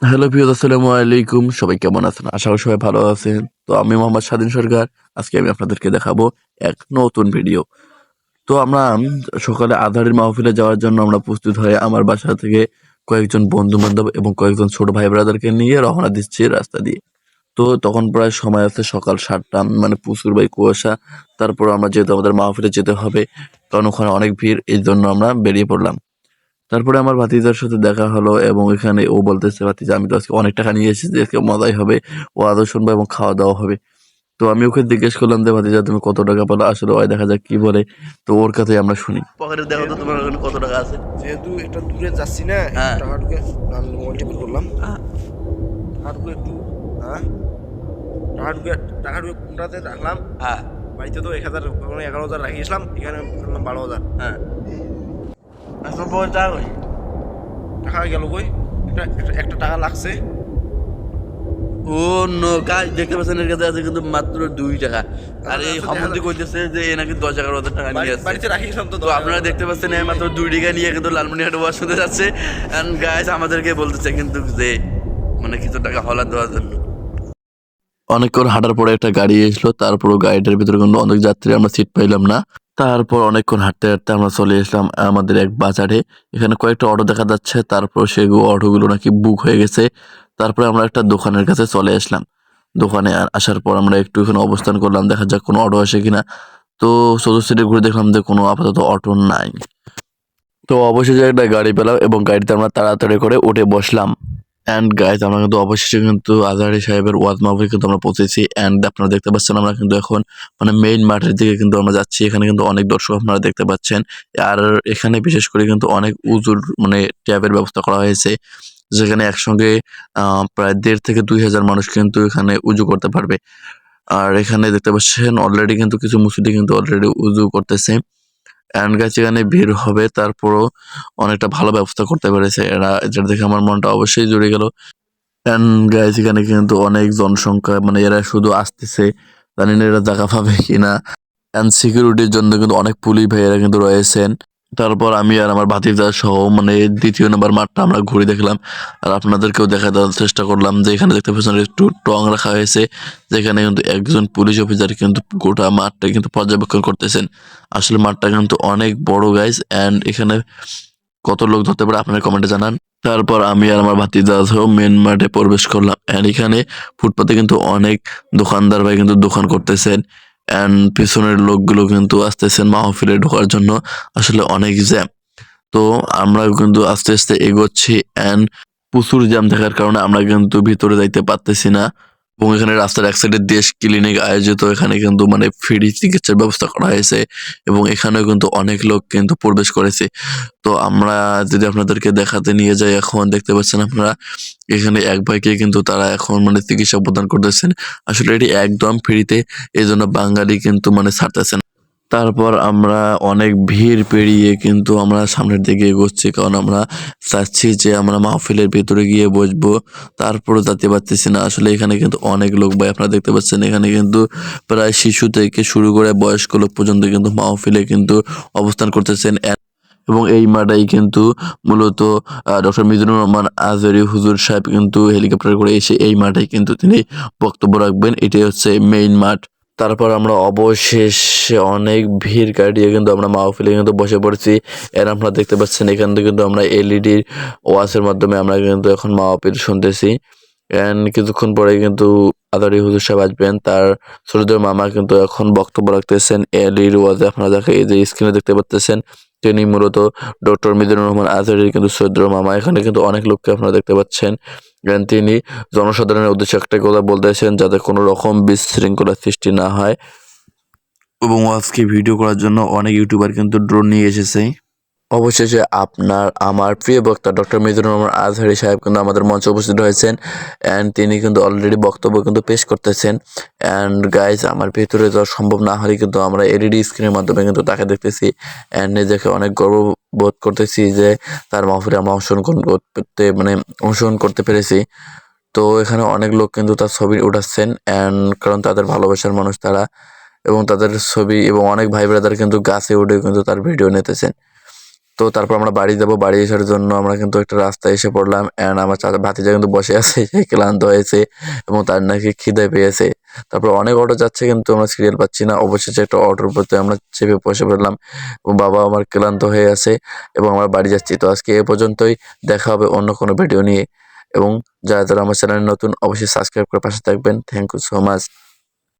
Hello প্রিয় আসসালামু আলাইকুম। সবাই কেমন আছেন? আশা করি সবাই ভালো আছেন। তো আমি মোহাম্মদ স্বাধীন সরকার। আজকে আমি আপনাদেরকে দেখাবো এক নতুন ভিডিও। তো আমরা সকালে আধারের মাহফিলে যাওয়ার জন্য আমরা প্রস্তুত হয়ে আমার বাসা থেকে কয়েকজন বন্ধু বান্ধব এবং কয়েকজন ছোট ভাই ব্রাদারকে নিয়ে রওনা দিচ্ছি রাস্তা দিয়ে। তো তখন প্রায় সময় আছে সকাল সাতটা মানে প্রচুর বাই কুয়াশা। তারপর আমরা যেহেতু আমাদের মাহফিলে যেতে হবে কারণ ওখানে অনেক ভিড়, এই জন্য আমরা বেরিয়ে পড়লাম। তারপরে আমার ভাতিজার সাথে দেখা হলো এবং এখানে ও বলতেছে ভাতিজা আমি তো আজকে অনেক টাকা নিয়ে এসেছি আজকে মজাই হবে ও আদৌ শুনব এবং খাওয়া দাওয়া হবে। তো আমি ওকে জিজ্ঞেস করলাম যে ভাতিজা তুমি কত টাকা পেল? আসলে ওই দেখা যাক কি বলে তো ওর কথাই আমরা শুনি। পকেটে দেখো তো তোমার ওখানে কত টাকা আছে। যেহেতু একটা দূরে যাচ্ছি না হ্যাঁ। টাকা ঢুকে আমি মোবাইল টেবিল করলাম। টাকা ঢুকে একটু হ্যাঁ। টাকা ঢুকে কোনটাতে রাখলাম। হ্যাঁ। বাড়িতে তো এক হাজার মানে এগারো হাজার রাখিয়েছিলাম এখানে বারো হাজার। হ্যাঁ। পকেটে টাকা কই? টাকা গেল কই? একটা টাকা লাগছে। ও নো গাছ দেখতে পাচ্ছেন এর কাছে আছে কিন্তু মাত্র দুই টাকা। আর এই আচ্ছা, সম্বন্ধে কইতেছে যে এ নাকি দশ এগারো হাজার টাকা নিয়ে আসছে। বাড়িতে তো তো আপনারা দেখতে পাচ্ছেন এই মাত্র দুই টাকা নিয়ে কিন্তু লালমনিহাট ওয়াশ হতে যাচ্ছে। এন্ড গাইস আমাদেরকে বলতেছে কিন্তু যে মানে কিছু টাকা হলা দেওয়ার জন্য। অনেকক্ষণ হাঁটার পরে একটা গাড়ি এসলো তারপরও গাড়িটার ভিতরে কিন্তু অনেক যাত্রী আমরা সিট পাইলাম না। তারপর অনেকক্ষণ হাঁটতে হাঁটতে আমরা চলে আসলাম আমাদের এক বাজারে। এখানে কয়েকটা অটো দেখা যাচ্ছে, তারপর সেগুলো অটোগুলো নাকি বুক হয়ে গেছে। তারপরে আমরা একটা দোকানের কাছে চলে আসলাম। দোকানে আসার পর আমরা একটু এখানে অবস্থান করলাম, দেখা যাক কোনো অটো আসে কিনা। তো চতুর্থ ঘুরে দেখলাম যে কোনো আপাতত অটো নাই। তো অবশেষে একটা গাড়ি পেলাম এবং গাড়িতে আমরা তাড়াতাড়ি করে উঠে বসলাম। অ্যান্ড গাইজ আমরা কিন্তু অবশেষে কিন্তু আজহারি সাহেবের ওয়াজ মাহফিল কিন্তু আমরা পৌঁছেছি। অ্যান্ড আপনারা দেখতে পাচ্ছেন, আমরা কিন্তু এখন মানে মেইন মাঠের দিকে কিন্তু আমরা যাচ্ছি। এখানে কিন্তু অনেক দর্শক আপনারা দেখতে পাচ্ছেন। আর এখানে বিশেষ করে কিন্তু অনেক উজুর মানে ট্যাবের ব্যবস্থা করা হয়েছে। যেখানে একসঙ্গে প্রায় দেড় থেকে দুই হাজার মানুষ কিন্তু এখানে উজু করতে পারবে। আর এখানে দেখতে পাচ্ছেন অলরেডি কিন্তু কিছু মুসলিম কিন্তু অলরেডি উজু করতেছে। অ্যান্ড গাছ এখানে ভিড় হবে, তারপরও অনেকটা ভালো ব্যবস্থা করতে পেরেছে এরা। যেটা দেখে আমার মনটা অবশ্যই জুড়ে গেল। অ্যান্ড গাইজ এখানে কিন্তু অনেক জনসংখ্যা মানে এরা শুধু আসতেছে, জানি না এরা দেখা পাবে কিনা। অ্যান্ড সিকিউরিটির জন্য কিন্তু অনেক পুলিশ ভাইয়েরা কিন্তু রয়েছেন। তারপর আমি আর আমার ভাতিজা সহ মানে দ্বিতীয় নম্বর মাঠটা আমরা ঘুরে দেখলাম। আর আপনাদেরকেও দেখা দেওয়ার চেষ্টা করলাম যে এখানে দেখতে পাচ্ছেন একটু টং রাখা হয়েছে, যেখানে কিন্তু একজন পুলিশ অফিসার কিন্তু গোটা মাঠটা কিন্তু পর্যবেক্ষণ করতেছেন। আসলে মাঠটা কিন্তু অনেক বড় গাইজ অ্যান্ড এখানে কত লোক ধরতে পারে আপনার কমেন্টে জানান। তারপর আমি আর আমার ভাতিজা সহ মেন মাঠে প্রবেশ করলাম অ্যান্ড এখানে ফুটপাতে কিন্তু অনেক দোকানদার ভাই কিন্তু দোকান করতেছেন। অ্যান্ড পিছনের লোকগুলো কিন্তু আসতেছেন মাহফিলে ঢোকার জন্য আসলে অনেক জ্যাম তো আমরা কিন্তু আস্তে আস্তে এগোচ্ছি অ্যান্ড প্রচুর জ্যাম থাকার কারণে আমরা কিন্তু ভিতরে যাইতে পারতেছি না। এবং এখানে রাস্তার এক সাইডে দেশ ক্লিনিক আয়োজিত। এখানে কিন্তু মানে ফ্রি চিকিৎসার ব্যবস্থা করা হয়েছে এবং এখানেও কিন্তু অনেক লোক কিন্তু প্রবেশ করেছে। তো আমরা যদি আপনাদেরকে দেখাতে নিয়ে যাই, এখন দেখতে পাচ্ছেন আপনারা, এখানে এক ভাইকে কিন্তু তারা এখন মানে চিকিৎসা প্রদান করতেছেন। আসলে এটি একদম ফ্রিতে এই জন্য বাঙালি কিন্তু মানে ছাড়তেছেন। তারপর আমরা অনেক ভিড় পেরিয়ে কিন্তু আমরা সামনের দিকে এগোচ্ছি, কারণ আমরা চাচ্ছি যে আমরা মাহফিলের ভেতরে গিয়ে বসবো। তারপরে যেতে পারতেছি না। আসলে এখানে কিন্তু অনেক লোক ভাই, আপনারা দেখতে পাচ্ছেন এখানে কিন্তু প্রায় শিশু থেকে শুরু করে বয়স্ক লোক পর্যন্ত কিন্তু মাহফিলে কিন্তু অবস্থান করতেছেন। এবং এই মাঠেই কিন্তু মূলত ডক্টর মিজানুর রহমান আজহারি হুজুর সাহেব কিন্তু হেলিকপ্টার করে এসে এই মাঠে কিন্তু তিনি বক্তব্য রাখবেন। এটাই হচ্ছে মেইন মাঠ। তারপর আমরা অবশেষে অনেক ভিড় কাটিয়ে কিন্তু আমরা মাহফিলে কিন্তু বসে পড়েছি। এর আপনারা দেখতে পাচ্ছেন, এখান থেকে কিন্তু আমরা এলইডির ওয়াশের মাধ্যমে আমরা কিন্তু এখন মাহফিল শুনতেছি। অ্যান্ড কিছুক্ষণ পরে কিন্তু আদারি হুজুর সাহেব আসবেন। তার ছোটদের মামা কিন্তু এখন বক্তব্য রাখতেছেন এলইডি ওয়াজে আপনারা যাকে এই যে স্ক্রিনে দেখতে পাচ্ছেন তিনি মূলত ডক্টর মিজানুর রহমান আজহারির কিন্তু সৈদ্র মামা। এখানে কিন্তু অনেক লোককে আপনারা দেখতে পাচ্ছেন। তিনি জনসাধারণের উদ্দেশ্যে একটা কথা বলতেছেন যাতে কোনো রকম বিশৃঙ্খলার সৃষ্টি না হয়। এবং আজকে ভিডিও করার জন্য অনেক ইউটিউবার কিন্তু ড্রোন নিয়ে এসেছে। অবশেষে আপনার, আমার প্রিয় বক্তা ডক্টর মিজানুর রহমান আজহারি সাহেব কিন্তু আমাদের মঞ্চে উপস্থিত হয়েছেন অ্যান্ড তিনি কিন্তু অলরেডি বক্তব্য কিন্তু পেশ করতেছেন। অ্যান্ড গাইজ আমার ভেতরে যাওয়া সম্ভব না হলে কিন্তু আমরা এলইডি স্ক্রিনের মাধ্যমে কিন্তু তাকে দেখতেছি। অ্যান্ড নিজেকে অনেক গর্ববোধ করতেছি যে তার মাহফিলে আমরা অংশগ্রহণ করতে মানে অংশগ্রহণ করতে পেরেছি। তো এখানে অনেক লোক কিন্তু তার ছবি উঠাচ্ছেন। অ্যান্ড কারণ তাদের ভালোবাসার মানুষ তারা। এবং তাদের ছবি এবং অনেক ভাই ব্রাদার কিন্তু গাছে উঠে কিন্তু তার ভিডিও নিতেছেন। তো তারপর আমরা বাড়ি যাব, বাড়ি আসার জন্য আমরা কিন্তু একটা রাস্তায় এসে পড়লাম অ্যান্ড আমার চাচা ভাতিজা কিন্তু বসে আছে, সে ক্লান্ত হয়েছে এবং তার নাকি খিদে পেয়েছে। তারপর অনেক অটো যাচ্ছে কিন্তু আমরা সিরিয়াল পাচ্ছি না, অবশেষে একটা অটোর প্রতি আমরা চেপে বসে পড়লাম বাবা আমার ক্লান্ত হয়ে আছে এবং আমরা বাড়ি যাচ্ছি। তো আজকে এ পর্যন্তই, দেখা হবে অন্য কোনো ভিডিও নিয়ে এবং যারা যারা আমার চ্যানেলে নতুন অবশ্যই সাবস্ক্রাইব করে পাশে থাকবেন। Thank you so much